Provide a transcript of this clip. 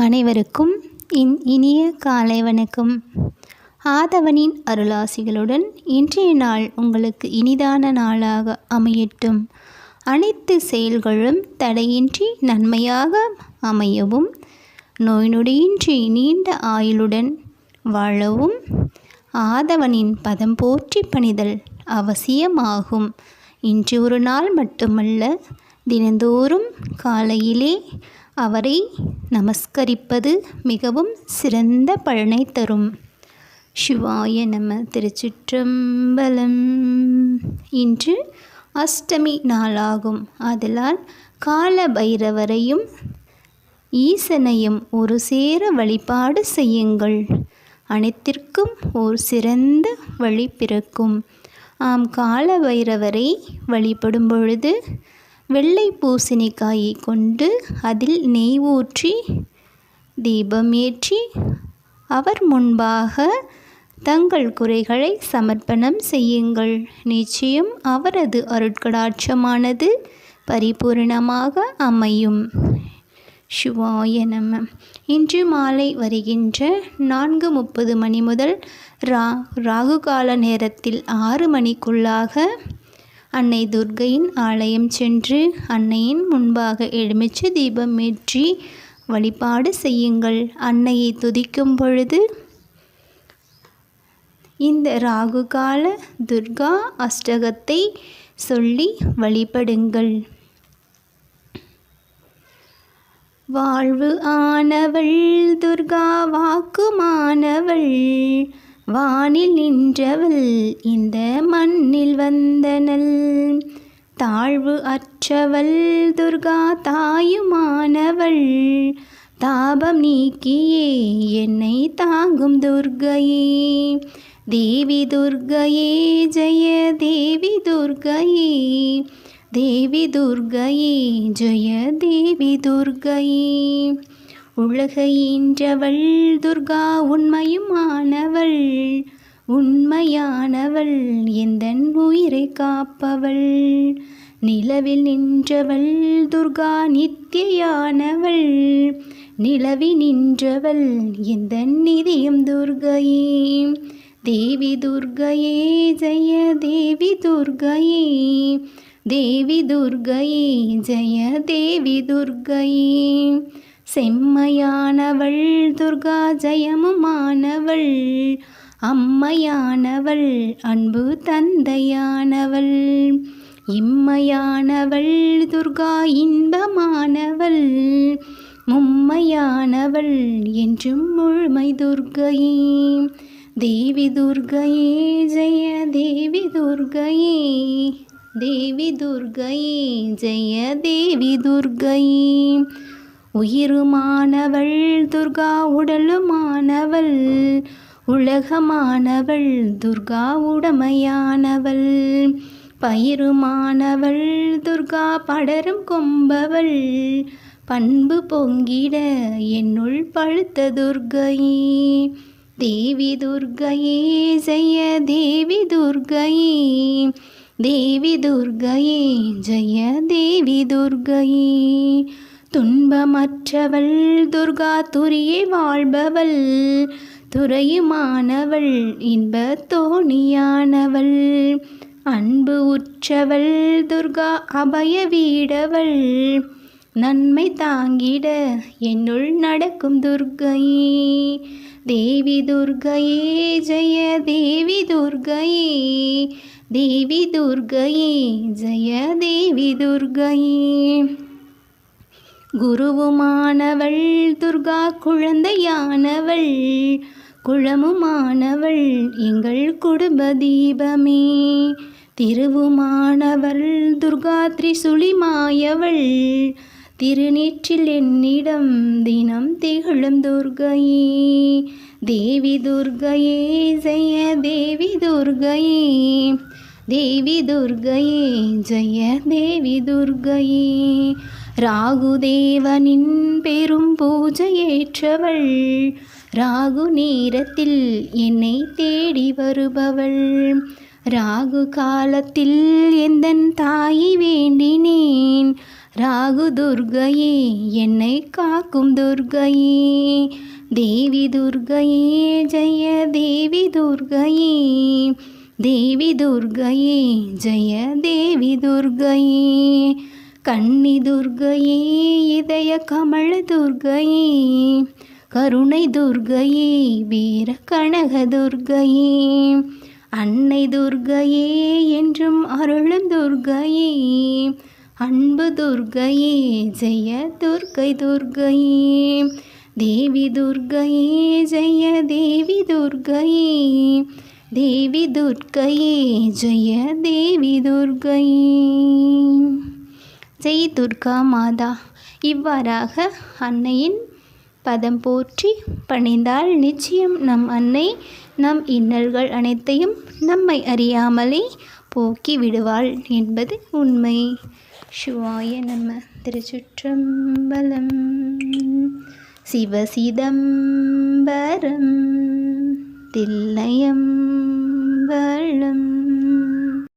அனைவருக்கும் இன் இனிய காலை வணக்கம். ஆதவனின் அருளாசிகளுடன் இன்றைய நாள் உங்களுக்கு இனிதான நாளாக அமையட்டும். அனைத்து செயல்களும் தடையின்றி நன்மையாக அமையவும் நோய் நொடியின்றி நீண்ட ஆயுளுடன் வாழவும் ஆதவனின் பதம் போற்றி பணிதல் அவசியமாகும். இன்று ஒரு நாள் மட்டுமல்ல தினந்தோறும் காலையிலே அவரை நமஸ்கரிப்பது மிகவும் சிறந்த பலனை தரும். சிவாய நம திருச்சிற்றம்பலம். இன்று அஷ்டமி நாளாகும். ஆதலால் கால பைரவரையும் ஈசனையும் ஒரு சேர வழிபாடு செய்யுங்கள். அனைத்திற்கும் ஒரு சிறந்த வழி பிறக்கும். ஆம் கால பைரவரை வழிபடும் பொழுது வெள்ளை பூசணிக்காயை கொண்டு அதில் நெய் ஊற்றி தீபம் ஏற்றி அவர் முன்பாக தங்கள் குறைகளை சமர்ப்பணம் செய்யுங்கள். நிச்சயம் அவரது அருட்கடாட்சமானது பரிபூரணமாக அமையும். சிவாய நம. இன்று மாலை வருகின்ற நான்கு முப்பது மணி முதல் ரா ராகுகால நேரத்தில் ஆறு மணிக்குள்ளாக அன்னை துர்கையின் ஆலயம் சென்று அன்னையின் முன்பாக எலுமிச்சை தீபம் ஏற்றி வழிபாடு செய்யுங்கள். அன்னையை துதிக்கும் பொழுது இந்த ராகுகால துர்கா அஷ்டகத்தை சொல்லி வழிபடுங்கள். வாழ்வு ஆனவள் துர்கா வாக்குமானவள் வானில் நின்றவள் இந்த மண்ணில் வந்தனள். தாழ்வு அற்றவள் துர்கா தாயுமானவள். தாபம் நீக்கியே என்னை தாங்கும் துர்கையே. தேவி துர்கையே ஜெய தேவி துர்கையே. தேவி துர்கையே ஜெய தேவி துர்கையே. உலகையின்றவள் துர்கா உண்மையுமானவள். உண்மையானவள் எந்தன் உயிரை காப்பவள். நிலவில் நின்றவள் துர்கா நித்தியானவள். நிலவி நின்றவள் எந்த நிதியும் துர்கையே. தேவி துர்கையே ஜெய தேவி துர்கையே. தேவி துர்கையே ஜெய தேவி துர்கையே. செம்மையானவள் துர்கா ஜெயமுமானவள் அம்மையானவள் அன்பு தந்தையானவள் இம்மையானவள் துர்கா இன்பமானவள் மும்மையானவள் என்றும் முழுமை துர்கையே. தேவி துர்கையே ஜெய தேவி துர்கையே தேவி துர்கையே ஜெய தேவி துர்கையே. உயிருமானவள் துர்கா உடலுமானவள். உலகமானவள் துர்கா உடமையானவள். பயிருமானவள் துர்கா படரும் கொம்பவள். பண்பு பொங்கிட என்னுள் பழுத்த துர்கையே. தேவி துர்கையே ஜெய தேவி துர்கையே. தேவி துர்கையே ஜெய தேவி துர்கையே. துன்பமற்றவள் துர்கா துரியே வாழ்பவள் துறையுமானவள் இன்ப தோணியானவள். அன்பு உற்றவள் துர்கா அபய வீடவள் நன்மை தாங்கிட என்னுள் நடக்கும் துர்கையே தேவி துர்கையே ஜெய தேவி துர்கையே தேவி துர்கையே ஜெய தேவி துர்கையே. குருவுமானவள் துர்கா குழந்தையானவள் குளமுமானவள் எங்கள் குடும்ப தீபமே. திருவுமானவள் துர்கா திரிசுளி மாயவள் திருநீற்றில் என்னிடம் தினம் திகழும் துர்கையே. தேவி துர்கையே ஜெய தேவி துர்கையே. தேவி துர்கையே ஜெய தேவி துர்கையே. ராகுதேவனின் பெரும் பூஜையேற்றவள். ராகு நேரத்தில் என்னை தேடி வருபவள். ராகு காலத்தில் எந்தன் தாயை வேண்டினேன்? ராகு துர்கையே என்னை காக்கும் துர்கையே. தேவி துர்கையே ஜெய தேவி துர்கையே. தேவி துர்கையே ஜெய தேவி துர்கையே. கன்னி துர்கையே இதய கமல துர்கையே கருணை துர்கையே வீர கனக துர்கையே அன்னை துர்கையே என்றும் அருளும் துர்கையே அன்பு துர்கையே ஜெய துர்கை துர்கையே தேவி துர்கையே ஜெய தேவி துர்கையே தேவி துர்கையே ஜெய தேவி துர்கையே ஜெய் துர்கா மாதா. இவ்வாறாக அன்னையின் பதம் போற்றி பணிந்தால் நிச்சயம் நம் அன்னை நம் இன்னல்கள் அனைத்தையும் நம்மை அறியாமலே போக்கி விடுவாள் என்பது உண்மை. சிவாய நம்ம திருச்சுற்றம்பலம். சிவசிதம்பரம். வளம்